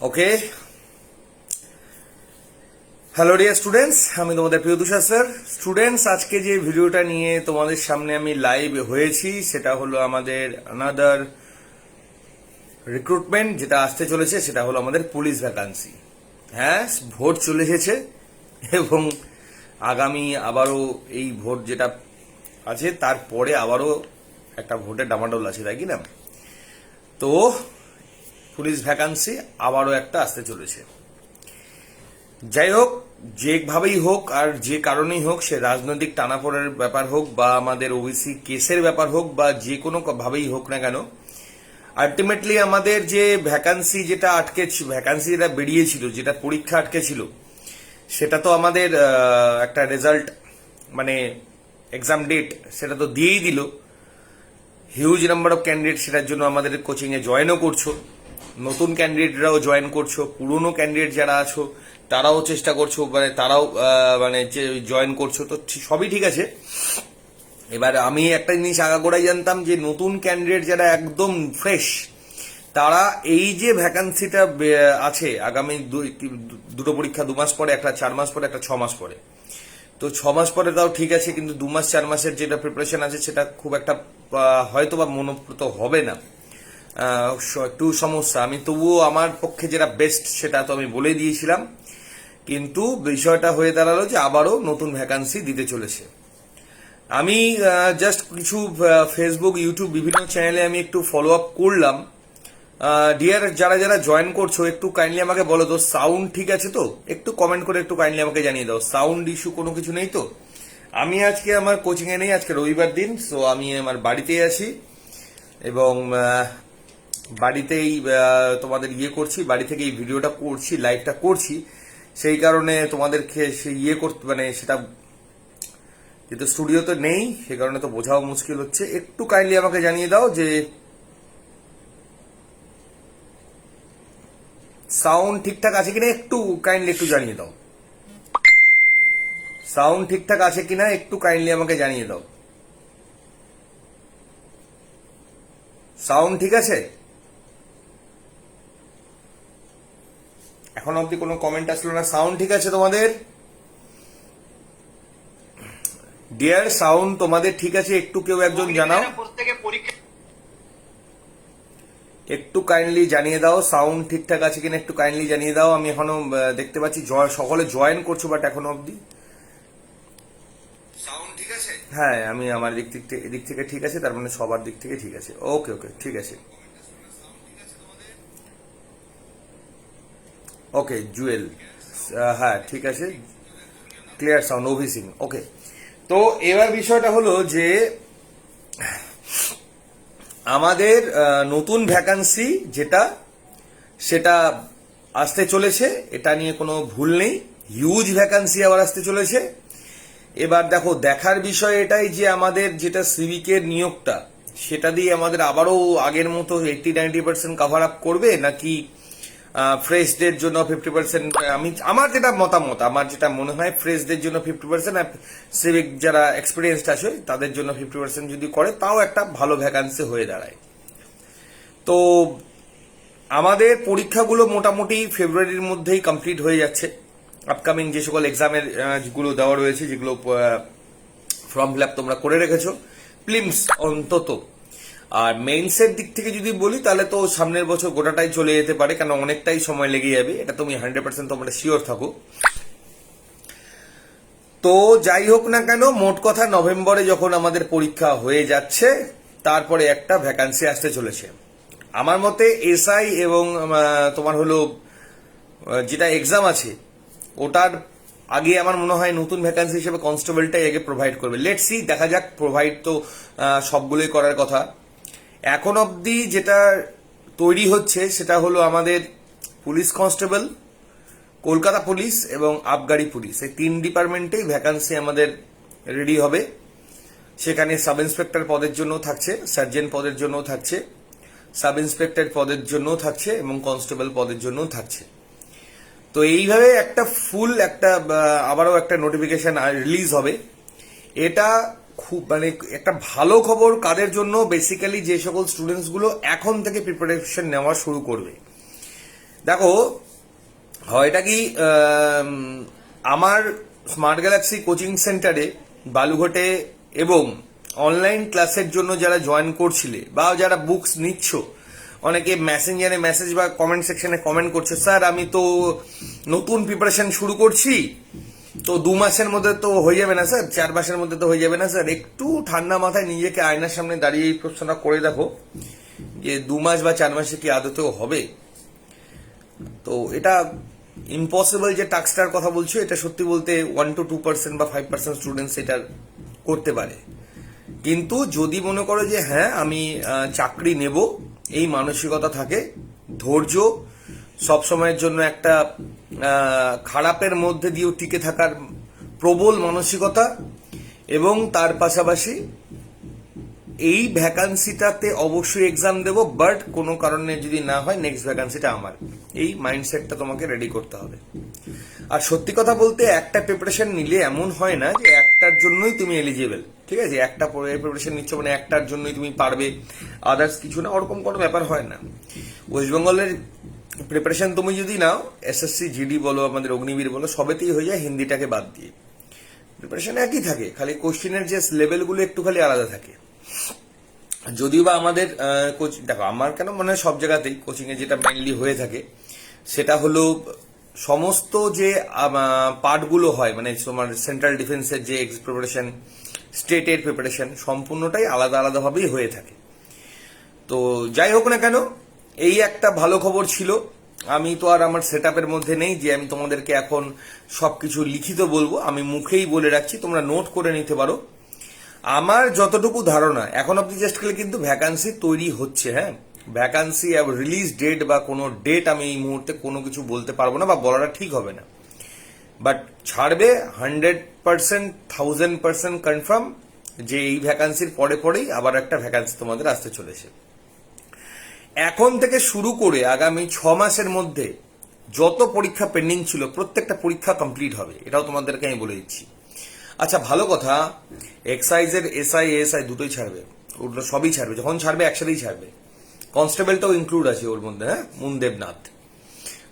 Okay hello dear students আমি তোমাদের প্রিয় তুষার স্যার স্টুডেন্টস আজকে যে ভিডিওটা নিয়ে তোমাদের সামনে আমি লাইভ হয়েছি, সেটা হলো আমাদের আনাদার রিক্রুটমেন্ট যেটা আসতে চলেছে, সেটা হলো আমাদের পুলিশ ভ্যাকান্সি হ্যাঁ ভোট চলে এসেছে এবং আগামী আবারও এই ভোট যেটা আছে, তারপরে আবারও একটা ভোটের ডামাডোল আছে, তাই কি না? তো পুলিশ ভ্যাকান্সি আবারও একটা আসতে চলেছে। যাই হোক, যেভাবেই হোক আর যে কারণেই হোক, সে রাজনৈতিক টানাপোড়ের ব্যাপার হোক বা আমাদের ওবিসি কেসের ব্যাপার হোক বা যে কোনো ভাবেই হোক না কেন আলটিমেটলি আমাদের যে ভ্যাকান্সি যেটা আটকে ভ্যাকান্সি যেটা বেরিয়েছিল, যেটা পরীক্ষা আটকে ছিল, সেটা তো আমাদের একটা রেজাল্ট মানে এক্সাম ডেট সেটা তো দিয়েই দিল। হিউজ নাম্বার অফ ক্যান্ডিডেট সেটার জন্য আমাদের কোচিংয়ে জয়েনও করছ। নতুন ক্যান্ডিডেটরাও জয়েন করছ, পুরনো ক্যান্ডিডেট যারা আছো, তারাও চেষ্টা করছ মানে তারাও মানে যে জয়েন করছ, তো সবই ঠিক আছে। এবার আমি একটা জিনিস আগাগোড়াই জানতাম যে নতুন ক্যান্ডিডেট যারা একদম ফ্রেশ তারা এই যে ভ্যাকান্সিটা আছে আগামী দুটো পরীক্ষা দু মাস পরে, একটা চার মাস পরে, একটা ছ মাস পরে। তো ছ মাস পরে তাও ঠিক আছে, কিন্তু দু মাস, চার মাসের যেটা প্রিপারেশন আছে, সেটা খুব একটা হয়তো বা মনোপ্রত হবে না। একটু সমস্যা। আমি তবুও আমার পক্ষে যেটা বেস্ট সেটা তো আমি বলে দিয়েছিলাম। কিন্তু বিষয়টা হয়ে দাঁড়াল যে আবারও নতুন ভ্যাকান্সি দিতে চলেছে। আমি জাস্ট কিছু ফেসবুক ইউটিউব বিভিন্ন চ্যানেলে আমি একটু ফলো আপ করলাম। ডিয়ার যারা যারা জয়েন করছ, একটু কাইন্ডলি আমাকে বলো তো সাউন্ড ঠিক আছে তো? একটু কমেন্ট করে একটু কাইন্ডলি আমাকে জানিয়ে দাও। সাউন্ড ইস্যু কোনো কিছু নেই তো? আমি আজকে আমার কোচিং এ নেই, আজকে রবিবার দিন সো আমি আমার বাড়িতেই আছি। এবং বাড়িতেই তোমাদের ইয়ে করছি, বাড়ি থেকে এই ভিডিওটা করছি, লাইভটা করছি। সেই কারণে তোমাদেরকে সে ইয়ে করতে মানে সেটা যেহেতু স্টুডিও তো নেই, সে কারণে তো বোঝাও মুশকিল হচ্ছে। একটু কাইন্ডলি আমাকে জানিয়ে দাও যে সাউন্ড ঠিকঠাক আছে কিনা একটু কাইন্ডলি একটু জানিয়ে দাও। সাউন্ড ঠিকঠাক আছে কিনা একটু কাইন্ডলি আমাকে জানিয়ে দাও। সাউন্ড ঠিক আছে? এখন অবধি কোনো কমেন্ট আসলো না। সাউন্ড ঠিক আছে তোমাদের? ডিয়ার সাউন্ড তোমাদের ঠিক আছে? একটু কেউ একজন জানাও। একটু কাইন্ডলি জানিয়ে দাও। সাউন্ড ঠিকঠাক আছে কিনা একটু কাইন্ডলি জানিয়ে দাও। আমি এখনও দেখতে পাচ্ছি জয় সকলে জয়েন করছ বাট এখনও অবধি। সাউন্ড ঠিক আছে? হ্যাঁ আমি আমার দিক থেকে দিক থেকে ঠিক আছে তার মানে সবার দিক থেকে ঠিক আছে। ওকে ওকে ঠিক আছে। ওকে জুয়েল হ্যাঁ ঠিক আছে। Clear sound Ovi Singh okay তো এবার বিষয়টা হলো যে, আমাদের নতুন ভ্যাকান্সি যেটা, সেটা আসতে চলেছে। এটা নিয়ে কোনো ভুল নেই। হিউজ ভ্যাকান্সি আবার আসতে চলেছে। এবার দেখো, দেখার বিষয় এটাই যে আমাদের যেটা সিভিকের নিয়োগটা, সেটা দিয়ে আমাদের আবারও আগের মতো eighty ninety percent cover up করবে? নাকি ফ্রেশদের জন্য ফিফটি পার্সেন্ট আমি, আমার যেটা মতামত, আমার যেটা মনে হয় ফ্রেশদের জন্য ফিফটি পার্সেন্ট সিভিক যারা এক্সপিরিয়েন্সড আছে, তাদের জন্য ফিফটি পার্সেন্ট যদি করে, তাও একটা ভালো ভ্যাকান্সি হয়ে দাঁড়ায়। তো, আমাদের পরীক্ষাগুলো মোটামুটি ফেব্রুয়ারির মধ্যেই কমপ্লিট হয়ে যাচ্ছে। আপকামিং যে সকল এক্সামেরগুলো দেওয়া রয়েছে, যেগুলো ফর্ম ফিল আপ তোমরা করে রেখেছো। প্লিমস অন্তত আর মেইনসের দিক থেকে যদি বলি, তাহলে তো সামনের বছর গোটাটাই চলে যেতে পারে, কেন অনেকটাই সময় লেগে যাবে, এটা তুমি হান্ড্রেড পার্সেন্ট তোমরা শিওর থাকো। তো যাই হোক না কেন, মোট কথা নভেম্বরে যখন আমাদের পরীক্ষা হয়ে যাচ্ছে, তারপরে একটা ভ্যাকান্সি আসতে চলেছে। আমার মতে এসআই এবং তোমার হলো যেটা এক্সাম আছে, ওটার আগে আমার মনে হয় নতুন ভ্যাকান্সি হিসেবে কনস্টেবলটাই আগে প্রোভাইড করবে। লেট সি দেখা যাক প্রোভাইড তো সবগুলোই করার কথা। এখন অবধি যেটা তৈরি হচ্ছে সেটা হলো আমাদের পুলিশ কনস্টেবল, কলকাতা পুলিশ এবং আবগারি পুলিশ। এই তিন ডিপার্টমেন্টেই ভ্যাকান্সি আমাদের রেডি হবে। সেখানে সাব ইন্সপেক্টর পদের জন্য থাকছে সার্জেন্ট পদের জন্য থাকছে সাব ইন্সপেক্টর পদের জন্য থাকছে এবং কনস্টেবল পদের জন্য থাকছে। তো এইভাবে একটা ফুল একটা আবারও একটা নোটিফিকেশন রিলিজ হবে। এটা খুব মানে একটা ভালো খবর কাদের জন্য? বেসিক্যালি যে সকল স্টুডেন্টসগুলো এখন থেকে প্রিপারেশন নেওয়া শুরু করবে। দেখো হয়টা কি আমার স্মার্ট গ্যালাক্সি কোচিং সেন্টারে বালুঘাটে এবং অনলাইন ক্লাসের জন্য যারা জয়েন করছিলে বা যারা বুকস নিচ্ছ, অনেকে মেসেঞ্জারে মেসেজ বা কমেন্ট সেকশনে কমেন্ট করছে স্যার আমি তো নতুন প্রিপারেশন শুরু করছি। তো দু মাসের মধ্যে তো হয়ে যাবে না স্যার, চার মাসের মধ্যে তো হয়ে যাবে না স্যার। একটু ঠান্ডা মাথায় নিজেকে আয়নার সামনে দাঁড়িয়ে এই প্রশ্নটা করে দেখো যে দু মাস বা চার মাসে কি আদতেও হবে? তো এটা ইম্পসিবল যে টাস্কটার কথা বলছো, এটা সত্যি বলতে ওয়ান টু টু পার্সেন্ট বা ফাইভ পার্সেন্ট স্টুডেন্টস এটা করতে পারে। কিন্তু যদি মনে করো যে হ্যাঁ আমি চাকরি নেব, এই মানসিকতা থাকে, ধৈর্য সব সময়ের জন্য একটা খারাপের মধ্যে দিয়েও টিকে থাকার প্রবল মানসিকতা এবং তার পাশাপাশি এই ভ্যাকান্সিটাতে অবশ্যই এক্সাম দেবো বাট কোনো কারণে যদি না হয় নেক্সট ভ্যাকান্সিটা আমার। এই মাইন্ডসেটটা তোমাকে রেডি করতে হবে। আর সত্যি কথা বলতে, একটা প্রিপারেশন নিলে এমন হয় না যে একটার জন্যই তুমি এলিজিবল ঠিক আছে? একটা প্রিপারেশন নিচ্ছ মানে একটার জন্যই তুমি পারবে আদার্স কিছু না, ওরকম কোনো ব্যাপার হয় না। ওয়েস্ট বেঙ্গলের প্রিপারেশন তুমি যদি নাও এসএসসি জিডি বলো, আমাদের অগ্নিবীর বলো, সবেতেই হয়ে যায়, হিন্দিটাকে বাদ দিয়ে। প্রিপারেশন একই থাকে, খালি কোশ্চেনের যে লেভেলগুলো একটু খালি আলাদা থাকে। যদিও বা আমাদের কোচিং দেখো, আমার কেন মনে হয় সব জায়গাতেই কোচিংয়ে যেটা মেইনলি হয়ে থাকে, সেটা হলো সমস্ত যে পার্টগুলো হয় মানে তোমার সেন্ট্রাল ডিফেন্সের যে প্রিপারেশন স্টেটের প্রিপারেশন সম্পূর্ণটাই আলাদা আলাদাভাবেই হয়ে থাকে। তো যাই হোক না কেন এই একটা ভালো খবর ছিল। আমি তো আর আমার সেট মধ্যে নেই যে আমি তোমাদেরকে এখন সবকিছু লিখিত বলব। আমি মুখেই বলে রাখছি, তোমরা নোট করে নিতে পারো। আমার যতটুকু ধারণা, এখন অব্দি জাস্ট খালি কিন্তু ভ্যাকান্সি তৈরি হচ্ছে হ্যাঁ? ভ্যাকান্সি রিলিজ ডেট বা কোনো ডেট আমি এই মুহূর্তে কোনো কিছু বলতে পারব না বা বলাটা ঠিক হবে না। বাট ছাড়বে hundred percent thousand percent confirm যে এই ভ্যাকান্সির পরে পরেই আবার একটা ভ্যাকান্সি তোমাদের আসতে চলেছে। এখন থেকে শুরু করে আগামী ছ মাসের মধ্যে যত পরীক্ষা পেন্ডিং ছিল, প্রত্যেকটা পরীক্ষা কমপ্লিট হবে। এটাও তোমাদেরকে আমি বলে দিচ্ছি। আচ্ছা ভালো কথা এক্সাইজের এসআই এসআই দুটোই ছাড়বে। ওগুলো সবই ছাড়বে, যখন ছাড়বে একসাথেই ছাড়বে। কনস্টেবলটাও ইনক্লুড আছে ওর মধ্যে হ্যাঁ? মুনদেবনাথ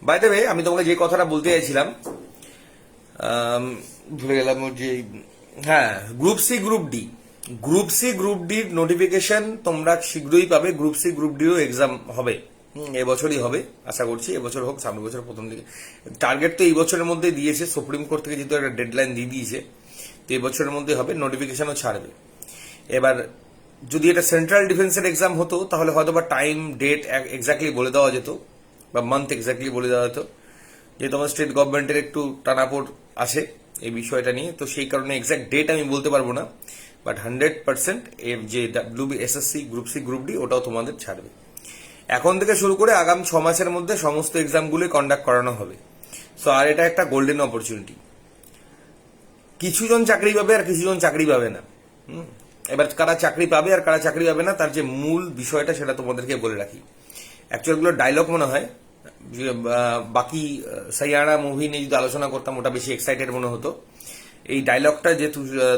বাই দ্য আমি তোমাকে যে কথাটা বলতে চাইছিলাম ভুলে গেলাম যে হ্যাঁ group C group D group C group ডির নোটিফিকেশন তোমরা শীঘ্রই পাবে। গ্রুপ সি গ্রুপ ডিও এক্সাম হবে। এবছরই হবে, আশা করছি এবছর হোক, সামনের বছর প্রথম দিকে। টার্গেট তো এই বছরের মধ্যে দিয়েছে সুপ্রিম কোর্ট থেকে যেহেতু একটা ডেডলাইন দিয়ে দিয়েছে, তো এই বছরের মধ্যে হবে নোটিফিকেশনও ছাড়বে। এবার যদি এটা সেন্ট্রাল ডিফেন্সের এক্সাম হতো, তাহলে হয়তো বা টাইম ডেট এক্স্যাক্টলি বলে দেওয়া যেত, বা মান্থ এক্স্যাক্টলি বলে দেওয়া যেত। যেহেতু আমার স্টেট গভর্নমেন্টের একটু টানাপোড় আছে এই বিষয়টা নিয়ে, তো সেই কারণে এক্স্যাক্ট ডেট আমি বলতে পারব না। বাট হান্ড্রেড পার্সেন্ট যে W B SSC group C group D ওটাও তোমাদের ছাড়বে। এখন থেকে শুরু করে আগাম ছ মাসের মধ্যে সমস্ত এক্সামগুলোই কন্ডাক্ট করানো হবে। সো আর এটা একটা গোল্ডেন অপরচুনিটি কিছুজন চাকরি পাবে আর কিছুজন চাকরি পাবে না। এবার কারা চাকরি পাবে আর কারা চাকরি পাবে না, তার যে মূল বিষয়টা সেটা তোমাদেরকে বলে রাখি। অ্যাকচুয়ালগুলো ডায়লগ মনে হয় বাকি সাইয়ারা মুভি নিয়ে যদি আলোচনা করতাম, ওটা বেশি এক্সাইটেড মনে হতো। এই ডায়লগটা যে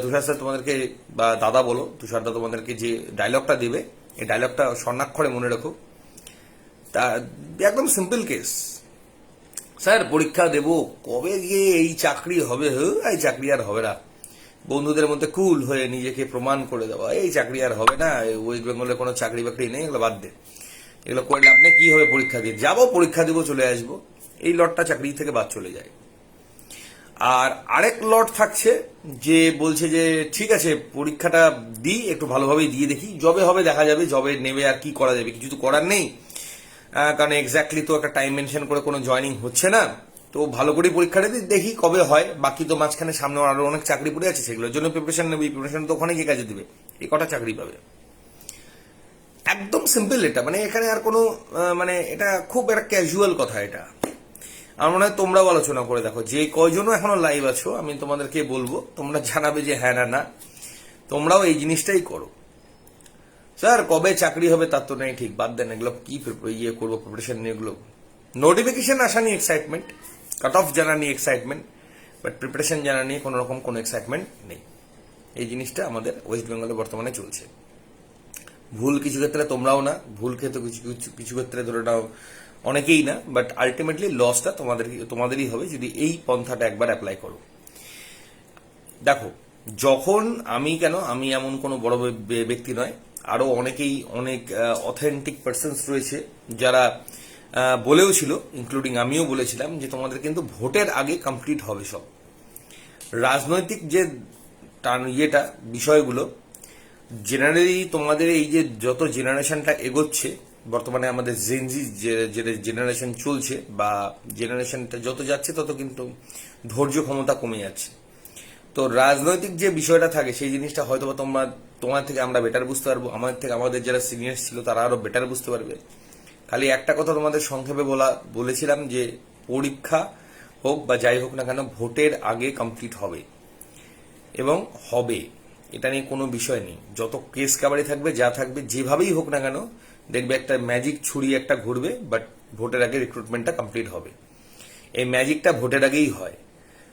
তুষার স্যার তোমাদেরকে বা দাদা বলো, তুষার দা তোমাদেরকে যে ডায়লগটা দিবে, এই ডায়লগটা স্বর্ণাক্ষরে মনে রাখো। তা, একদম সিম্পল কেস স্যার, পরীক্ষা দেব, কবে গিয়ে এই চাকরি হবে হ্যাঁ? এই চাকরি আর হবে না। বন্ধুদের মধ্যে কুল হয়ে নিজেকে প্রমাণ করে দেওয়া, এই চাকরি আর হবে না ওয়েস্ট বেঙ্গলে কোনো চাকরি বাকরি নেই, এগুলো বাদ দে। এগুলো করলে আপনি কি হবে পরীক্ষা দিয়ে? যাব, পরীক্ষা দিব, চলে আসব। এই লটটা চাকরি থেকে বাদ চলে যায়। আর আরেক লট থাকছে যে বলছে যে, ঠিক আছে, পরীক্ষাটা দিই, একটু ভালোভাবেই দিয়ে দেখি জবে হবে দেখা যাবে জবে নেবে আর কি করা যাবে, কিছু তো করার নেই। কারণ এক্স্যাক্টলি তো একটা টাইম মেনশন করে কোনো জয়নিং হচ্ছে না। তো ভালো করে পরীক্ষাটা দেখি কবে হয়। বাকি তো মাঝখানে সামনে আরও অনেক চাকরি পড়ে আছে, সেগুলোর জন্য প্রিপারেশন নেবে প্রিপারেশন তো ওখানে গিয়ে কাজে দেবে। এই কটা চাকরি পাবে। একদম সিম্পল এটা মানে এখানে আর কোনো মানে এটা খুব একটা ক্যাজুয়াল কথা এটা। আমার মনে হয় তোমরাও আলোচনা করে দেখো। যে কয়জনও এখনও লাইভ আছো, আমি তোমাদেরকে বলব, তোমরা জানাবে যে হ্যাঁ না না। তোমরাও এই জিনিসটাই করো। স্যার, কবে চাকরি হবে তার তো নেই ঠিক, বাদ দেন এগুলো কি ইয়ে করব প্রিপারেশন নিয়ে এগুলো। নোটিফিকেশন আসা নিয়ে এক্সাইটমেন্ট কাট অফ জানা নিয়ে এক্সাইটমেন্ট বাট প্রিপারেশন জানা নিয়ে কোনো রকম কোনো এক্সাইটমেন্ট নেই। এই জিনিসটা আমাদের ওয়েস্ট বেঙ্গলে বর্তমানে চলছে। ভুল কিছু ক্ষেত্রে তোমরাও না, ভুল ক্ষেত্রে কিছু কিছু ক্ষেত্রে ধরে নাও অনেকেই না বাট আলটিমেটলি লসটা তোমাদের, তোমাদেরই হবে যদি এই পন্থাটা একবার অ্যাপ্লাই করো। দেখো, যখন আমি কেন, আমি এমন কোনো বড় ব্যক্তি নয়, আরও অনেকেই অনেক অথেন্টিক পার্সনস রয়েছে যারা বলেও ছিল ইনক্লুডিং আমিও বলেছিলাম যে তোমাদের কিন্তু ভোটের আগে কমপ্লিট হবে সব। রাজনৈতিক যে ইয়েটা, বিষয়গুলো জেনারেলি তোমাদের এই যে যত জেনারেশনটা এগোচ্ছে বর্তমানে আমাদের জেনজি যে জেনারেশন চলছে বা জেনারেশনটা যত যাচ্ছে তত কিন্তু ধৈর্য ক্ষমতা কমে যাচ্ছে। তো রাজনৈতিক যে বিষয়টা থাকে সেই জিনিসটা হয়তো বা তোমরা, তোমার থেকে আমরা বেটার বুঝতে পারব আমাদের থেকে আমাদের যারা সিনিয়র ছিল তারা আরও বেটার বুঝতে পারবে। খালি একটা কথা তোমাদের সংক্ষেপে বলা, বলেছিলাম যে পরীক্ষা হোক বা যাই হোক না কেন ভোটের আগে কমপ্লিট হবে। এবং হবে, এটা নিয়ে কোনো বিষয় নেই। যত কেস কাবারি থাকবে, যা থাকবে, যেভাবেই হোক না কেন দেখবে একটা ম্যাজিক ছুরি একটা ঘুরবে বাট ভোটের আগে রিক্রুটমেন্টটা কমপ্লিট হবে। এই ম্যাজিকটা ভোটের আগেই হয়।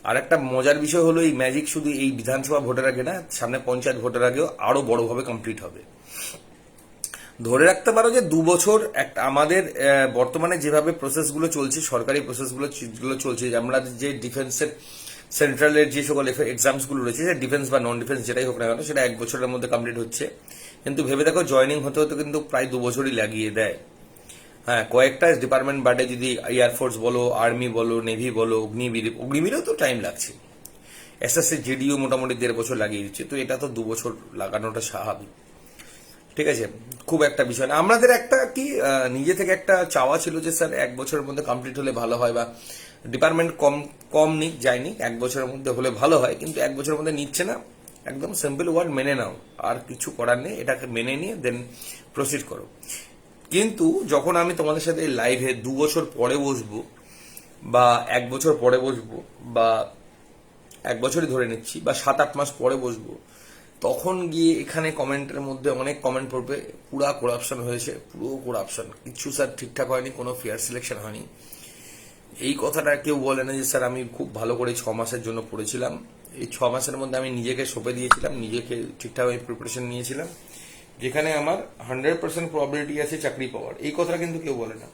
আর একটা মজার বিষয় হলো, এই ম্যাজিক শুধু এই বিধানসভা ভোটের আগে না, সামনে পঞ্চায়েত ভোটের আগেও আরও বড়ভাবে কমপ্লিট হবে। ধরে রাখতে পারো যে দু বছর একটা, আমাদের বর্তমানে যেভাবে প্রসেসগুলো চলছে, সরকারি প্রসেসগুলো গুলো চলছে, যে আমরা যে ডিফেন্সের সেন্ট্রালের যে সকল এক্সামসগুলো রয়েছে ডিফেন্স বা নন ডিফেন্স যেটাই হোক না কেন, সেটা এক বছরের মধ্যে কমপ্লিট হচ্ছে। কিন্তু ভেবে দেখো জয়নিং হতে হতে কিন্তু প্রায় দু বছরই লাগিয়ে দেয়। হ্যাঁ কয়েকটা ডিপার্টমেন্ট বাদে যদি এয়ারফোর্স বলো আর্মি বলো নেভি বলো অগ্নিবীর অগ্নিবীরেও তো টাইম লাগছে। এস এসএসসি জিডিও মোটামুটি দেড় বছর লাগিয়ে দিচ্ছে, তো এটা তো দু বছর লাগানোটা স্বাভাবিক। ঠিক আছে? খুব একটা বিষয় না। আমাদের একটা কি নিজে থেকে একটা চাওয়া ছিল যে, স্যার, এক বছরের মধ্যে কমপ্লিট হলে ভালো হয় বা ডিপার্টমেন্ট কম কম নিক যায়নি, এক বছরের মধ্যে হলে ভালো হয়, কিন্তু এক বছরের মধ্যে নিচ্ছে না। একদম সিম্পল ওয়ার্ড মেনে নাও। আর কিছু করার নেই, এটাকে মেনে নিয়ে দেন প্রসিড করো। কিন্তু যখন আমি তোমাদের সাথে লাইভে দু বছর পরে বসবো, বা এক বছর পরে বসবো, বা এক বছরই ধরে নিচ্ছি, বা সাত আট মাস পরে বসবো, তখন গিয়ে এখানে কমেন্টের মধ্যে অনেক কমেন্ট পড়বে। পুরা করাপশন হয়েছে, পুরো করাপশন কিছু স্যার ঠিকঠাক হয়নি, কোনো ফেয়ার সিলেকশন হয়নি। এই কথাটা কেউ বলে না যে, স্যার, আমি খুব ভালো করে ছ মাসের জন্য পড়েছিলাম। এই ছ মাসের মধ্যে আমি নিজেকে সঁপে দিয়েছিলাম, নিজেকে ঠিকঠাক আমি প্রিপারেশন নিয়েছিলাম, যেখানে আমার হান্ড্রেড পার্সেন্ট প্রবাবিলিটি আছে চাকরি পাওয়ার। এই কথাটা কিন্তু কেউ বলে না।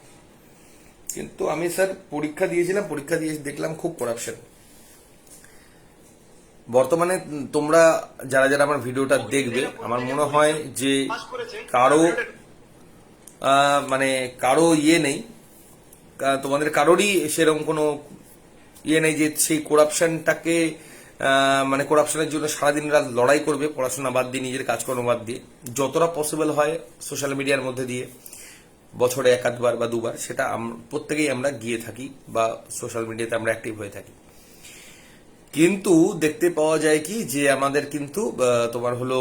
কিন্তু আমি স্যার পরীক্ষা দিয়েছিলাম, পরীক্ষা দিয়ে দেখলাম খুব করাপশন বর্তমানে তোমরা যারা যারা আমার ভিডিওটা দেখবে, আমার মনে হয় যে কারও মানে কারও ইয়ে নেই। তোমাদের কারোরই সেরকম কোনো ইয়ে নেই যে সেই করাপশনটাকে মানে করাপশনের জন্য সারাদিন রাত লড়াই করবে, পড়াশোনা বাদ দিয়ে, নিজের কাজকর্ম বাদ দিয়ে। যতটা পসিবল হয় সোশ্যাল মিডিয়ার মধ্যে দিয়ে, বছরে এক আধবার বা দুবার, সেটা প্রত্যেকেই আমরা গিয়ে থাকি বা সোশ্যাল মিডিয়াতে আমরা অ্যাক্টিভ হয়ে থাকি। কিন্তু দেখতে পাওয়া যায় কি যে আমাদের কিন্তু তোমার হলো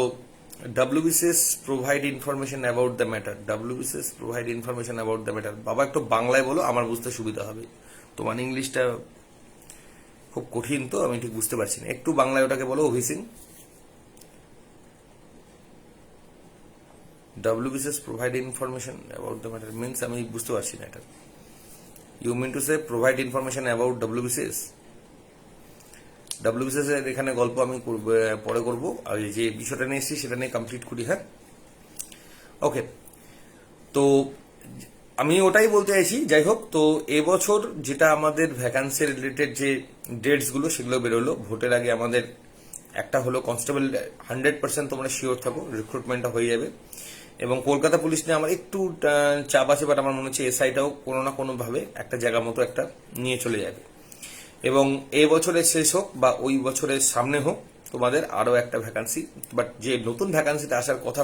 W WBCS provide information about the matter WBCS provide information about the matter বাবা একটু বাংলায় বলো, আমার বুঝতে সুবিধা হবে। তোমার ইংলিশটা খুব কঠিন তো, আমি ঠিক বুঝতে পারছি না। একটু বাংলায় ওটাকে বলো অভিসিং WBCS provide information about the matter means আমি বুঝতে পারছি না এটা। You mean to say provide information about WBCS WBCS এর এখানে গল্প আমি পরে করব। আর যে বিষয়টা নিয়ে এসেছি, সেটা নিয়ে কমপ্লিট করি হ্যাঁ? ওকে তো আমি ওটাই বলতে চাইছি, যাই হোক, তো এবছর যেটা আমাদের ভ্যাকান্সি রিলেটেড যে ডেটসগুলো, সেগুলো বেরোলো। ভোটের আগে আমাদের একটা হলো কনস্টেবল হান্ড্রেড পার্সেন্ট তোমরা শিওর থাকো রিক্রুটমেন্টটা হয়ে যাবে। এবং কলকাতা পুলিশ নিয়ে আমার একটু চাপ আছে বাট আমার মনে হচ্ছে এসআইটাও কোনো না কোনোভাবে একটা জায়গা মতো একটা নিয়ে চলে যাবে। এবং এ বছরের শেষ হোক বা ওই বছরের সামনে হোক, তোমাদের আরও একটা ভ্যাকান্সি বাট যে নতুন ভ্যাকান্সিটা আসার কথা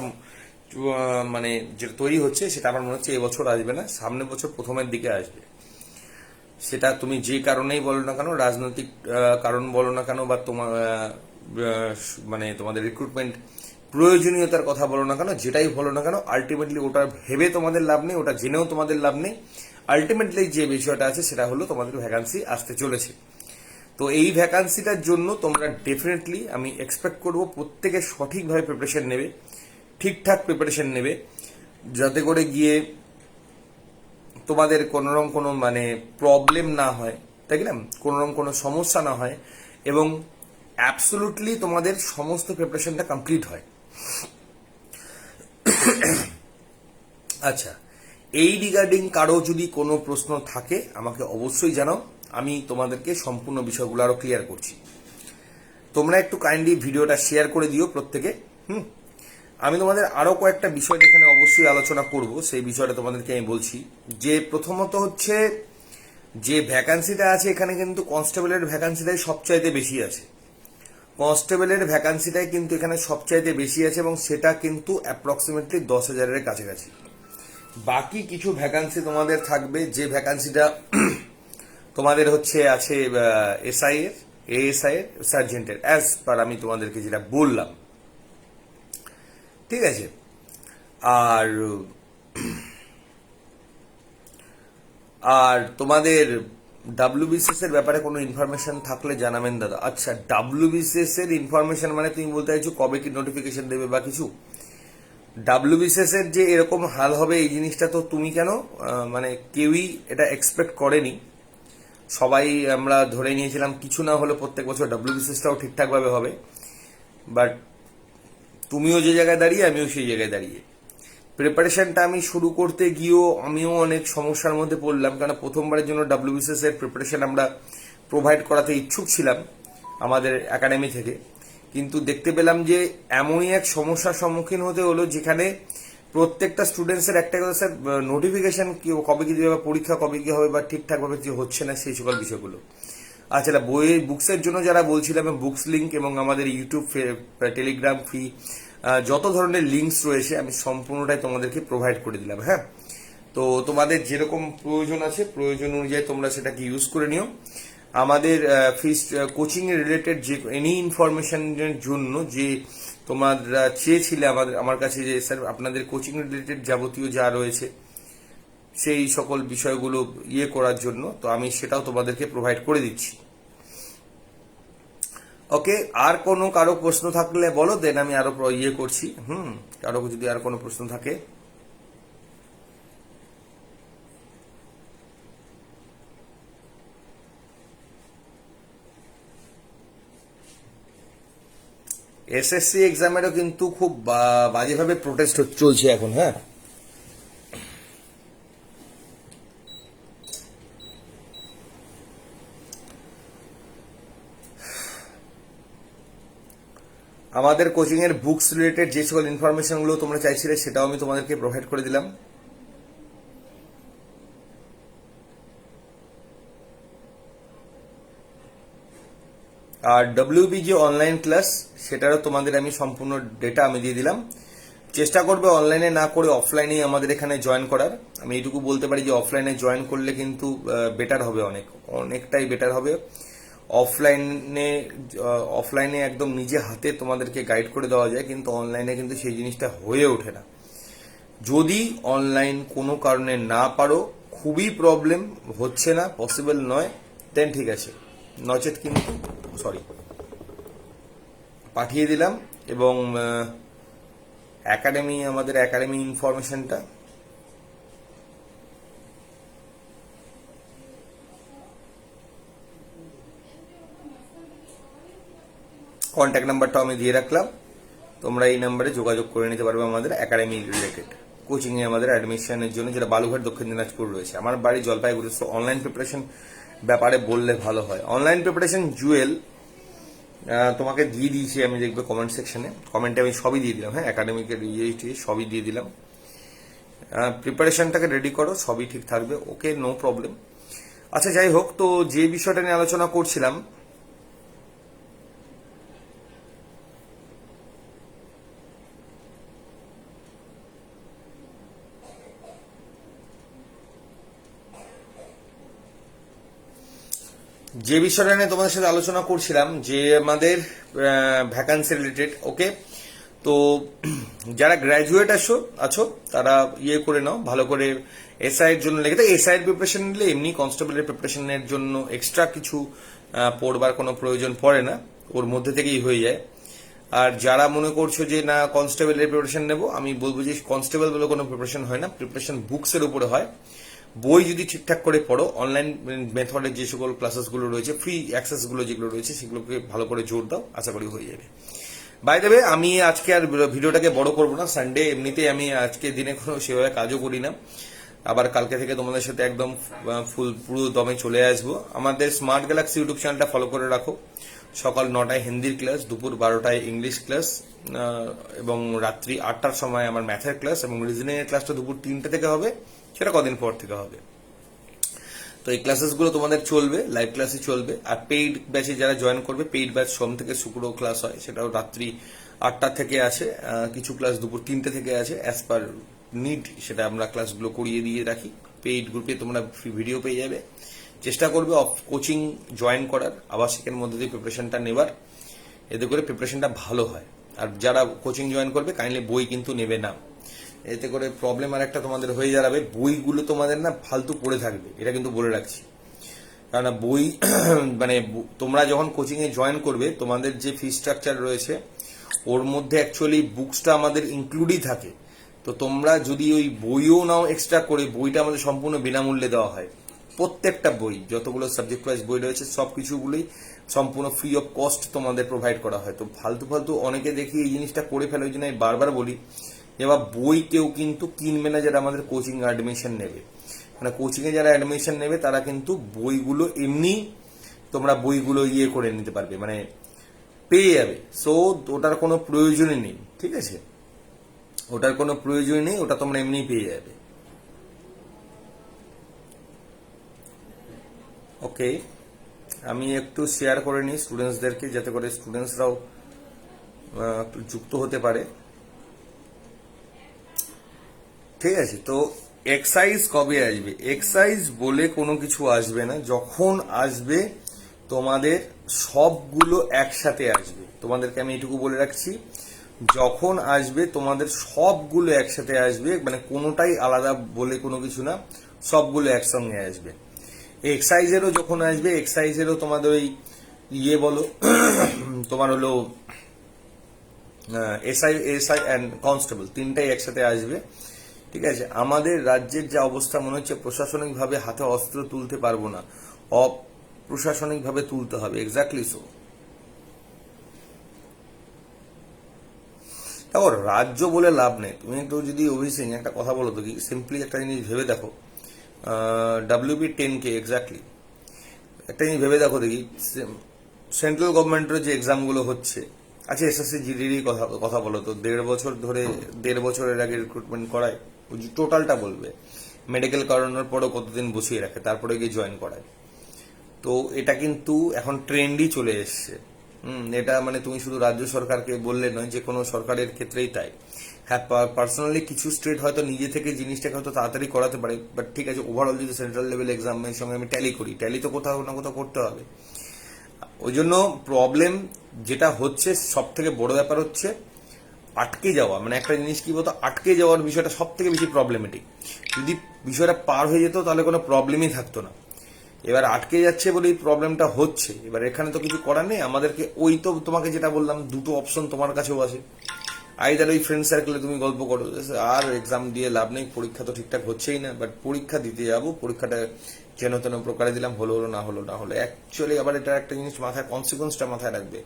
মানে যেটা তৈরি হচ্ছে, সেটা আমার মনে হচ্ছে এবছর আসবে না সামনের বছর প্রথমের দিকে আসবে। সেটা তুমি যে কারণেই বলো না কেন, রাজনৈতিক কারণ বলো না কেন, বা তোমার মানে তোমাদের রিক্রুটমেন্ট প্রয়োজনীয়তার কথা বলো না কেন, যেটাই বলো না কেন আলটিমেটলি ওটা ভেবে তোমাদের লাভ নেই, ওটা জেনেও তোমাদের লাভ নেই। আলটিমেটলি যে বিষয়টা আছে, সেটা হলো তোমাদের ভ্যাকান্সি আসতে চলেছে। তো এই ভ্যাকান্সিটার জন্য তোমরা ডেফিনেটলি আমি এক্সপেক্ট করব, প্রত্যেকে সঠিকভাবে প্রিপারেশন নেবে। ঠিকঠাক প্রিপারেশন নেবে। যাতে করে গিয়ে তোমাদের কোনো রকম কোনো মানে প্রবলেম না হয়, তাই না? কোনো রকম কোনো সমস্যা না হয় এবং অ্যাবসলুটলি তোমাদের সমস্ত প্রিপারেশনটা কমপ্লিট হয়। আচ্ছা এই রিগার্ডিং কারও যদি কোনো প্রশ্ন থাকে, আমাকে অবশ্যই জানাও। আমি তোমাদেরকে সম্পূর্ণ বিষয়গুলো আরও ক্লিয়ার করছি। তোমরা একটু কাইন্ডলি ভিডিওটা শেয়ার করে দিও প্রত্যেকে, হুম? আমি তোমাদের আরও কয়েকটা বিষয় এখানে অবশ্যই আলোচনা করব, সেই বিষয়টা তোমাদেরকে আমি বলছি। যে প্রথমত হচ্ছে, যে ভ্যাকান্সিটা আছে এখানে কিন্তু কনস্টেবলের ভ্যাকান্সিটাই সবচাইতে বেশি আছে। কনস্টেবলের ভ্যাকান্সিটাই কিন্তু এখানে সবচাইতে বেশি আছে এবং সেটা কিন্তু অ্যাপ্রক্সিমেটলি দশ হাজারের কাছাকাছি। বাকি কিছু ভ্যাকান্সি তোমাদের থাকবে, যে ভ্যাকান্সিটা তোমাদের হচ্ছে আছে এসআই এর এএসআই এর সার্জেন্টের অ্যাজ পার আমি তোমাদেরকে যেটা বললাম। ঠিক আছে। আর আর তোমাদের ডাব্লিউ ডাব্লিউবিসিএস এর ব্যাপারে কোনো ইনফরমেশন থাকলে জানাবেন দাদা। আচ্ছা ডাব্লিউ ডাব্লিউবিসিএস এর ইনফরমেশন মানে তুমি বলতে চাইছো কবে কি নোটিফিকেশন দেবে বা কিছু? ডাব্লিউ ডাব্লিউবিসিএস এর যে এরকম হাল হবে এই জিনিসটা তো তুমি কেন? মানে কেউই এটা এক্সপেক্ট করেনি। সবাই আমরা ধরে নিয়েছিলাম কিছু না হলে প্রত্যেক বছর ডাব্লিউবিসিএসটাও ঠিকঠাকভাবে হবে। বাট তুমিও যে জায়গায় দাঁড়িয়ে, আমিও সেই জায়গায় দাঁড়িয়ে। প্রিপারেশনটা আমি শুরু করতে গিয়েও আমিও অনেক সমস্যার মধ্যে পড়লাম কারণ প্রথমবারের জন্য ডাব্লিউবিসিএস এর প্রিপারেশন আমরা প্রোভাইড করাতে ইচ্ছুক ছিলাম আমাদের একাডেমি থেকে। কিন্তু দেখতে পেলাম যে এমনই এক সমস্যার সম্মুখীন হতে হলো যেখানে প্রত্যেকটা স্টুডেন্টসের একটা কথা স্যার নোটিফিকেশন কবে কি দেবে বা পরীক্ষা কবে কি হবে বা ঠিকঠাকভাবে যে হচ্ছে না সেই সকল বিষয়গুলো। আচ্ছা বইয়ের বুকসের জন্য যারা বলছিলাম বুকস লিঙ্ক এবং আমাদের ইউটিউব টেলিগ্রাম ফি যত ধরনের লিঙ্কস রয়েছে, আমি সম্পূর্ণটাই তোমাদেরকে প্রোভাইড করে দিলাম হ্যাঁ? তো তোমাদের যেরকম প্রয়োজন আছে, প্রয়োজন অনুযায়ী তোমরা সেটাকে ইউজ করে নিও। আমাদের ফিস কোচিং রিলেটেড যে এনি ইনফরমেশনের জন্য যে তোমরা চেয়েছিলে আমাদের, আমার কাছে যে, স্যার, আপনাদের কোচিং রিলেটেড যাবতীয় যা রয়েছে সেই সকল বিষয়গুলো ইয়ে করার জন্য, তো আমি সেটাও তোমাদেরকে প্রোভাইড করে দিচ্ছি। ওকে আর কোনো কারও প্রশ্ন থাকলে বলো দেন আমি আরও ইয়ে করছি। হুম, কারও যদি আর কোনো প্রশ্ন থাকে। এসএসসি এক্সামেরও কিন্তু খুব বাজেভাবে প্রোটেস্ট চলছে এখন হ্যাঁ? আমাদের কোচিং এর বুকস রিলেটেড যে সকল ইনফরমেশনগুলো তোমরা চাইছিলে সেটাও আমি তোমাদেরকে প্রোভাইড করে দিলাম। আর ডব্লিউবি যে অনলাইন ক্লাস সেটারও তোমাদের আমি সম্পূর্ণ ডেটা আমি দিয়ে দিলাম। চেষ্টা করবে অনলাইনে না করে অফলাইনেই আমাদের এখানে জয়েন করার। আমি এইটুকু বলতে পারি যে অফলাইনে জয়েন করলে কিন্তু বেটার হবে অনেক, অনেকটাই বেটার হবে। অফলাইনে অফলাইনে একদম নিজে হাতে তোমাদেরকে গাইড করে দেওয়া যায়, কিন্তু অনলাইনে কিন্তু সেই জিনিসটা হয়ে ওঠে না। যদি অনলাইন কোনো কারণে না পারো, খুবই প্রবলেম হচ্ছে না পসিবল নয় দেন ঠিক আছে। নচেত কিন্তু সরি পাঠিয়ে দিলাম, এবং একাডেমি আমাদের একাডেমি ইনফরমেশনটা কন্ট্যাক্ট নাম্বারটাও আমি দিয়ে রাখলাম। তোমরা এই নাম্বারে যোগাযোগ করে নিতে পারবে আমাদের একাডেমি রিলেটেড কোচিং এ আমাদের অ্যাডমিশনের জন্য যেটা বালুঘাট দক্ষিণ দিনাজপুর রয়েছে। আমার বাড়ি জলপাইগুড়ি তো অনলাইন প্রিপারেশন ব্যাপারে বললে ভালো হয়। অনলাইন প্রিপারেশন জুয়েল তোমাকে দিয়ে দিয়েছি আমি দেখবে কমেন্ট সেকশনে কমেন্টে আমি সবই দিয়ে দিলাম হ্যাঁ একাডেমিকের ইয়ে সবই দিয়ে দিলাম। প্রিপারেশনটাকে রেডি করো, সবই ঠিক থাকবে ওকে নো প্রবলেম আচ্ছা যাই হোক, তো যে বিষয়টা নিয়ে আলোচনা করছিলাম যে বিষয়টা নিয়ে তোমাদের সাথে আলোচনা করছিলাম, যে আমাদের ভ্যাকান্সি রিলেটেড ওকে তো যারা গ্র্যাজুয়েট আসো আছো, তারা ইয়ে করে নাও, ভালো করে এসআই এর জন্য লেগে এসআই এর প্রিপারেশন নিলে এমনি কনস্টেবলের প্রিপারেশনের জন্য এক্সট্রা কিছু পড়বার কোনো প্রয়োজন পড়ে না, ওর মধ্যে থেকেই হয়ে যায়। আর যারা মনে করছ যে, না কনস্টেবলের প্রিপারেশন নেব, আমি বলব যে কনস্টেবল বলে কোনো প্রিপারেশন হয় না। প্রিপারেশন বুকসের উপরে হয়। বই যদি ঠিকঠাক করে পড়ো অনলাইন মেথডের যে সকল ক্লাসেসগুলো রয়েছে ফ্রি অ্যাক্সেসগুলো যেগুলো রয়েছে, সেগুলোকে ভালো করে জোর দাও, আশা করি হয়ে যাবে। বাই দেবে আমি আজকে আর ভিডিওটাকে বড় করব না সানডে এমনিতেই আমি আজকে দিনে কোনো সেভাবে কাজও করি না। আবার কালকে থেকে তোমাদের সাথে একদম ফুল পুরো দমে চলে আসব। আমাদের স্মার্ট গ্যালাক্সি ইউটিউব চ্যানেলটা ফলো করে রাখো। সকাল নটায় হিন্দির ক্লাস দুপুর বারোটায় ইংলিশ ক্লাস এবং রাত্রি আটটার সময় আমার ম্যাথের ক্লাস এবং রিজনিং এর ক্লাসটা দুপুর তিনটে থেকে হবে। সেটা কদিন পর থেকে হবে। তো এই ক্লাসেসগুলো তোমাদের চলবে লাইভ ক্লাসে চলবে। আর পেইড ব্যাচে যারা জয়েন করবে পেইড ব্যাচ সোম থেকে শুক্র ক্লাস হয়, সেটাও রাত্রি আটটা থেকে আছে কিছু ক্লাস দুপুর তিনটে থেকে আছে অ্যাজ পার নিড সেটা আমরা ক্লাসগুলো করিয়ে দিয়ে রাখি। পেইড গ্রুপে তোমরা ফ্রি ভিডিও পেয়ে যাবে। চেষ্টা করবে অফ কোচিং জয়েন করার আবার আবাসিকের মধ্যে দিয়ে প্রিপারেশনটা নেবার। এতে করে প্রিপারেশনটা ভালো হয়। আর যারা কোচিং জয়েন করবে কাইন্ডলি বই কিন্তু নেবে না। এতে করে প্রবলেম আর একটা তোমাদের হয়ে দাঁড়াবে। বইগুলো তোমাদের না ফালতু পড়ে থাকবে, এটা কিন্তু বলে রাখছি। কারণ বই মানে তোমরা যখন কোচিং এ জয়েন করবে, তোমাদের যে ফি স্ট্রাকচার রয়েছে, ওর মধ্যে অ্যাকচুয়ালি বুকসটা আমাদের ইনক্লুডই থাকে। তো তোমরা যদি ওই বইও নাও এক্সট্রা করে, বইটা আমাদের সম্পূর্ণ বিনামূল্যে দেওয়া হয়। প্রত্যেকটা বই, যতগুলো সাবজেক্ট ওয়াইজ বই রয়েছে সব কিছুগুলোই সম্পূর্ণ ফ্রি অফ কস্ট তোমাদের প্রোভাইড করা হয়। তো ফালতু ফালতু অনেকে দেখি এই জিনিসটা করে ফেলে, ওই জন্য আমি বারবার বলি বা বই কেউ কিন্তু কিনবে না যারা আমাদের কোচিং অ্যাডমিশন নেবে। মানে কোচিং এ যারা অ্যাডমিশন নেবে, তারা কিন্তু বইগুলো এমনি তোমরা বইগুলো ইয়ে করে নিতে পারবে মানে পেয়ে যাবে। সো ওটার কোনো প্রয়োজনই নেই, ঠিক আছে? ওটার কোনো প্রয়োজন নেই, ওটা তোমরা এমনি পেয়ে যাবে। ওকে আমি একটু শেয়ার করে নিই স্টুডেন্টসদেরকে যাতে করে স্টুডেন্টসরাও যুক্ত হতে পারে। ঠিক আছে, তো এক্সাইজ কবে আসবে? এক্সাইজ বলে কোনো কিছু আসবে না। যখন আসবে, তোমাদের সবগুলো একসাথে আসবে। তোমাদেরকে আমি এটুকু বলে রাখছি, যখন আসবে, তোমাদের সবগুলো একসাথে আসবে মানে কোনোটাই আলাদা বলে কোনো কিছু না, সবগুলো একসঙ্গে আসবে। এক্সাইজেরও যখন আসবে এক্সাইজেরও তোমাদের ওই ইয়ে বলো, তোমার হলো এসআই এসআই অ্যান্ড কনস্টেবল তিনটাই একসাথে আসবে। ঠিক আছে? আমাদের রাজ্যের যে অবস্থা মনে হচ্ছে, প্রশাসনিকভাবে হাতে অস্ত্র তুলতে পারব না। অপ্রশাসনিকভাবে তুলতে হবে এক্স্যাক্টলি সো দেখো রাজ্য বলে লাভ নেই। তুমি একটু যদি অভিষেক একটা কথা বলো তো কি? সিম্পলি একটা জিনিস ভেবে দেখো। ডাব্লিউবি টেন কে এক্স্যাক্টলি একটা জিনিস ভেবে দেখো দেখি। সেন্ট্রাল গভর্নমেন্টের যে এক্সামগুলো হচ্ছে আচ্ছা এসএসসি জিডির কথা কথা বলো তো। দেড় বছর ধরে দেড় বছরের আগে রিক্রুটমেন্ট করায়। টোটালটা বলবে। মেডিকেল করানোর পরও কতদিন বসিয়ে রাখে, তারপরে গিয়ে জয়েন করায়। তো এটা কিন্তু এখন ট্রেন্ডই চলে এসছে। এটা মানে তুমি শুধু রাজ্য সরকারকে বললে নয়, যে কোনো সরকারের ক্ষেত্রেই তাই। হ্যাঁ পার্সোনালি কিছু স্টেট হয়তো নিজে থেকে জিনিসটাকে হয়তো তাড়াতাড়ি করাতে পারে বাট ঠিক আছে ওভারঅল যদি সেন্ট্রাল লেভেল এক্সামের সঙ্গে আমি ট্যালি করি ট্যালি তো কোথাও না কোথাও করতে হবে। ওই জন্য প্রবলেম যেটা হচ্ছে সব থেকে বড় ব্যাপার হচ্ছে আটকে যাওয়া মানে একটা জিনিস কি বলতো, আটকে যাওয়ার বিষয়টা সব থেকে বেশি প্রবলেমেটিক যদি বিষয়টা পার হয়ে যেত, তাহলে কোনো প্রবলেমই থাকতো না। এবার আটকে যাচ্ছে বলে এই প্রবলেমটা হচ্ছে, এবার এখানে তো কিছু করার নেই, আমাদেরকে ওই তো তোমাকে যেটা বললাম, দুটো অপশন তোমার কাছেও আছে আইদার ওই ফ্রেন্ড সার্কেলে তুমি গল্প করো, আর এক্সাম দিয়ে লাভ নেই, পরীক্ষা তো ঠিকঠাক হচ্ছেই না বাট পরীক্ষা দিতে যাব, পরীক্ষাটা যেন তেন প্রকারে দিলাম, হলো হলো, না হলো না হলো। অ্যাকচুয়ালি আবার এটা একটা জিনিস মাথায় কনসিকুয়েন্সটা মাথায় রাখবে।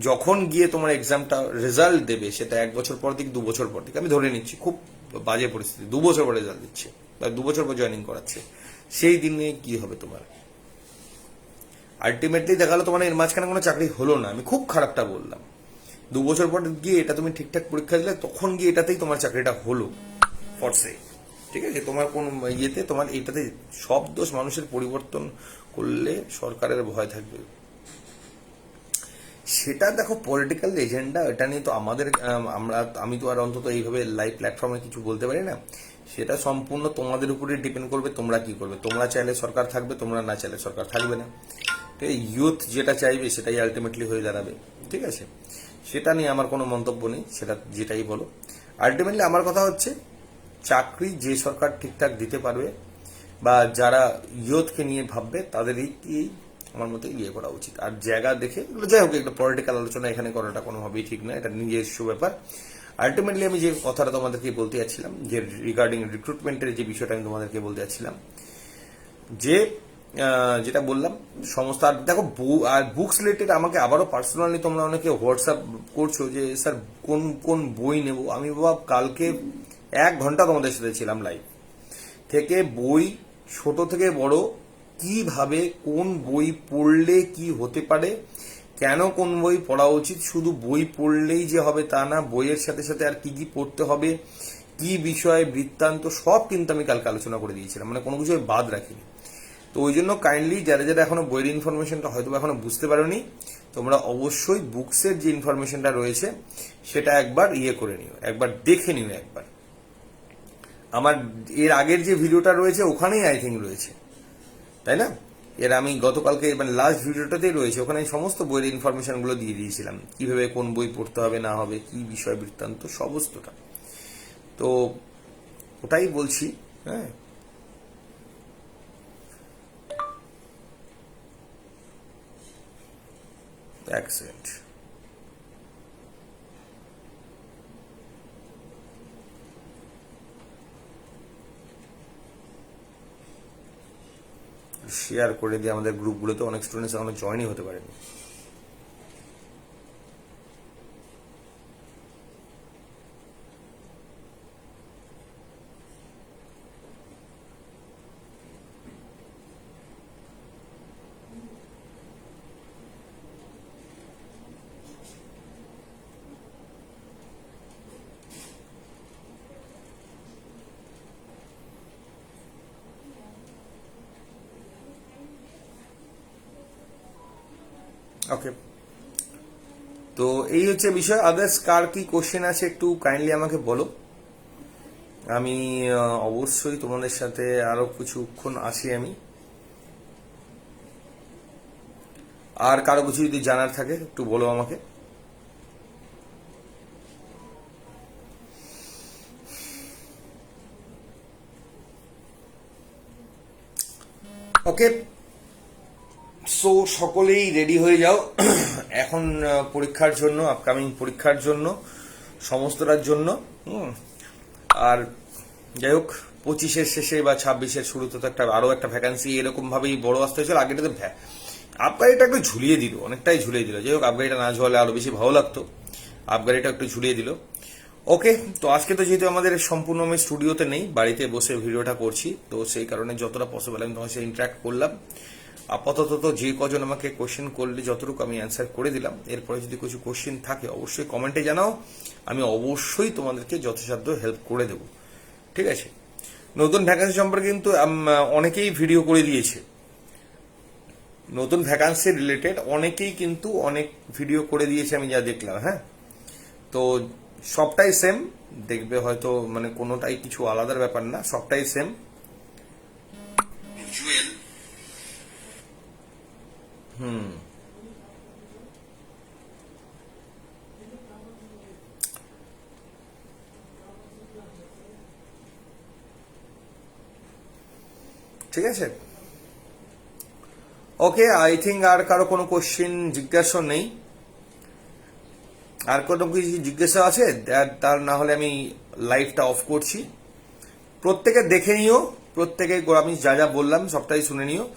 যখন গিয়ে তোমার এক্সামটা রেজাল্ট দেবে, সেটা এক বছর পর দিক, দু বছর পর দিক। আমি ধরে নিচ্ছি, খুব বাজে পরিস্থিতি। দু বছর পর রেজাল্ট দিচ্ছে, বা দু বছর পর জয়েনিং করাচ্ছে। সেই দিনে কি হবে তোমার? আলটিমেটলি দেখাল তোমার এর মাঝখানে কোনো চাকরি হলো না। আমি খুব খারাপটা বললাম। দু বছর পর গিয়ে এটা তুমি ঠিকঠাক পরীক্ষা দিলে, তখন গিয়ে এটাতেই তোমার চাকরিটা হলো ফরসে ঠিক আছে? তোমার কোন ইয়েতে তোমার এইটাতে সব দোষ মানুষের পরিবর্তন করলে সরকারের ভয় থাকবে। সেটা দেখো পলিটিক্যাল এজেন্ডা এটা নিয়ে তো আমাদের আমরা, আমি তো আর অন্তত এইভাবে লাইভ প্ল্যাটফর্মে কিছু বলতে পারি না। সেটা সম্পূর্ণ তোমাদের উপরে ডিপেন্ড করবে, তোমরা কি করবে? তোমরা চাইলে সরকার থাকবে, তোমরা না চাইলে সরকার থাকবে না। আছে? ইউথ যেটা চাইবে, সেটাই আলটিমেটলি হয়ে দাঁড়াবে। ঠিক আছে? সেটা নিয়ে আমার কোনো মন্তব্য নেই, সেটা যেটাই বলো। আলটিমেটলি আমার কথা হচ্ছে চাকরি যে সরকার ঠিকঠাক দিতে পারবে বা যারা ইয়ুথকে নিয়ে ভাববে, তাদেরই আমার মতে ইয়ে করা উচিত। আর জায়গা দেখে যাই হোক, একটা পলিটিক্যাল আলোচনা এখানে করাটা কোনোভাবেই ঠিক না এটা নিজস্ব ব্যাপার। আলটিমেটলি আমি যে কথাটা তোমাদেরকে বলতে যাচ্ছিলাম, যে রিগার্ডিং রিক্রুটমেন্টের যে বিষয়টা আমি তোমাদেরকে বলতে যাচ্ছিলাম, যে যেটা বললাম, সমস্ত আর দেখো আর বুকস রিলেটেড আমাকে আবারও পার্সোনালি তোমরা অনেকে হোয়াটসঅ্যাপ করছ যে, স্যার, কোন কোন বই নেব? আমি বাবা কালকে এক ঘণ্টা তোমাদের সাথে ছিলাম লাইভ থেকে বই, ছোট থেকে বড়, কীভাবে কোন বই পড়লে কি হতে পারে, কেন কোন বই পড়া উচিত, শুধু বই পড়লেই যে হবে তা না, বইয়ের সাথে সাথে আর কি কি পড়তে হবে, কি বিষয়ে বৃত্তান্ত, সব কিন্তু আমি কালকে আলোচনা করে দিয়েছিলাম মানে কোনো কিছু বাদ রাখিনি। তো ওই জন্য কাইন্ডলি যারা যারা এখনও বইয়ের ইনফরমেশনটা হয়তো এখনও বুঝতে পারোনি, তোমরা অবশ্যই বুকসের যে ইনফরমেশনটা রয়েছে, সেটা একবার ইয়ে করে নিও, একবার দেখে নিও একবার। আমার, এর আগের যে ভিডিওটা রয়েছে, ওখানেই আই থিঙ্ক রয়েছে। তাই না? এর আমি গতকালকে মানে লাস্ট ভিডিওটাতেই রয়েছে, ওখানে সমস্ত বইয়ের ইনফরমেশনগুলো দিয়ে দিয়েছিলাম। কীভাবে কোন বই পড়তে হবে, না হবে, কি বিষয় বৃত্তান্ত, সমস্তটা। তো ওটাই বলছি হ্যাঁ। এক শেয়ার করে দিয়ে আমাদের গ্রুপগুলোতে অনেক স্টুডেন্টস এখনও জয়েনই হতে পারেনি। ওকে তো এই হচ্ছে বিষয়। আদার্স কার কি কোশ্চেন আছে একটু কাইন্ডলি আমাকে বলো। আমি অবশ্যই তোমাদের সাথে আরও কিছুক্ষণ আসি আমি। আর কারও কিছু যদি জানার থাকে, একটু বলো আমাকে। ওকে সো সকলেই রেডি হয়ে যাও। এখন পরীক্ষার জন্য আপকামিং পরীক্ষার জন্য, সমস্তটার জন্য। আর যাই হোক, পঁচিশের শেষে বা ছাব্বিশের শুরুতে তো একটা আরও একটা ভ্যাকান্সি এরকম ভাবেই বড় আসতে হয়েছিল। আগেটা তো আপগাড়িটা একটু ঝুলিয়ে দিল, অনেকটাই ঝুলিয়ে দিল। যাই হোক আপগাড়িটা না ঝোলালে আরও বেশি ভালো লাগতো। আপগাড়িটা একটু ঝুলিয়ে দিল। ওকে, তো আজকে তো যেহেতু আমাদের সম্পূর্ণ আমি স্টুডিওতে নেই, বাড়িতে বসে ভিডিওটা করছি, তো সেই কারণে যতটা পসিবল আমি তোমার সাথে ইন্টারাক্ট করলাম। আপাতত তো যে কজন আমাকে কোশ্চেন করলে যতটুকু আমি অ্যান্সার করে দিলাম, এরপরে যদি কিছু কোশ্চেন থাকে, অবশ্যই কমেন্টে জানাও। আমি অবশ্যই তোমাদেরকে যথাসাধ্য হেল্প করে দেব। ঠিক আছে? নতুন ভ্যাকান্সি সম্পর্কে কিন্তু অনেকেই ভিডিও করে দিয়েছে। নতুন ভ্যাকান্সি রিলেটেড অনেকেই কিন্তু অনেক ভিডিও করে দিয়েছে, আমি যা দেখলাম হ্যাঁ? তো সবটাই সেম দেখবে হয়তো মানে কোনোটাই কিছু আলাদার ব্যাপার না, সবটাই সেম হুম ঠিক আছে? ওকে আই থিঙ্ক আর কারও কোনো কোশ্চেন জিজ্ঞাসা নেই। আর কোনো কিছু জিজ্ঞাসা আছে? তার- তার না হলে আমি লাইভটা অফ করছি। প্রত্যেকে দেখে নিও। প্রত্যেকে আমি যা যা বললাম, সবটাই শুনে নিও।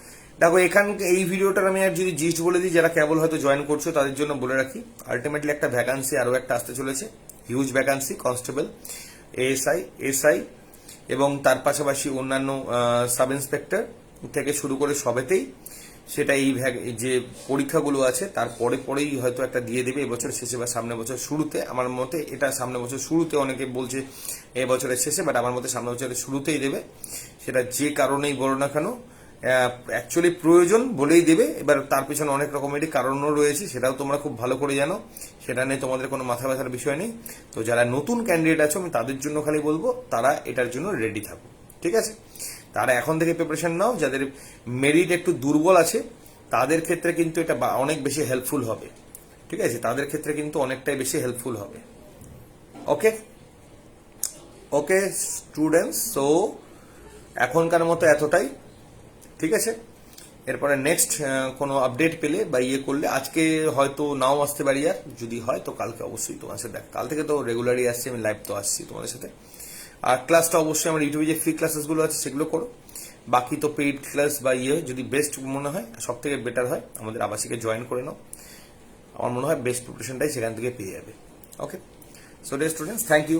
দেখো, এখান এই ভিডিওটার আমি আর যদি জিস্ট বলে দিই, যারা কেবল হয়তো জয়েন করছ, তাদের জন্য বলে রাখি আলটিমেটলি একটা ভ্যাকান্সি আরও একটা আসতে চলেছে huge vacancy constable ASI SI এবং তার পাশাপাশি অন্যান্য সাব ইন্সপেক্টর থেকে শুরু করে সবেতেই সেটা এই যে পরীক্ষাগুলো আছে, তার পরে পরেই হয়তো একটা দিয়ে দেবে, এবছর শেষে বা সামনে বছর শুরুতে। আমার মতে এটা সামনে বছর শুরুতে অনেকে বলছে এবছরের শেষে বাট আমার মতে সামনে বছরের শুরুতেই দেবে। সেটা যে কারণেই বলো না কেন অ্যাকচুয়ালি প্রয়োজন বলেই দেবে। এবার তার পিছনে অনেক রকমেরই কারণও রয়েছে, সেটাও তোমরা খুব ভালো করে জানো। সেটা নিয়ে তোমাদের কোনো মাথা ব্যথার বিষয় নেই। তো যারা নতুন ক্যান্ডিডেট আছো, আমি তাদের জন্য খালি বলব, তারা এটার জন্য রেডি থাকো, ঠিক আছে? তারা এখন থেকে প্রিপারেশন নাও, যাদের মেরিট একটু দুর্বল আছে, তাদের ক্ষেত্রে কিন্তু এটা অনেক বেশি হেল্পফুল হবে, ঠিক আছে? তাদের ক্ষেত্রে কিন্তু অনেকটাই বেশি হেল্পফুল হবে। ওকে ওকে স্টুডেন্টস সো এখনকার মতো এতটাই। ঠিক আছে? এরপরে নেক্সট কোনো আপডেট পেলে বা ইয়ে করলে, আজকে হয়তো নাও আসতে পারি আর, যদি হয় তো কালকে অবশ্যই তোমার সাথে দেখ। কাল থেকে তো রেগুলারই আসছি, আমি লাইভ তো আসছি তোমাদের সাথে। আর ক্লাসটা অবশ্যই আমার ইউটিউবে যে ফ্রি ক্লাসেসগুলো আছে, সেগুলো করো। বাকি তো পেইড ক্লাস বা ইয়ে যদি বেস্ট মনে হয় সব থেকে বেটার হয়, আমাদের আবাসিকে জয়েন করে নাও। আমার মনে হয় বেস্ট প্রিপারেশনটাই সেখান থেকে পেয়ে যাবে। Okay so dear students thank you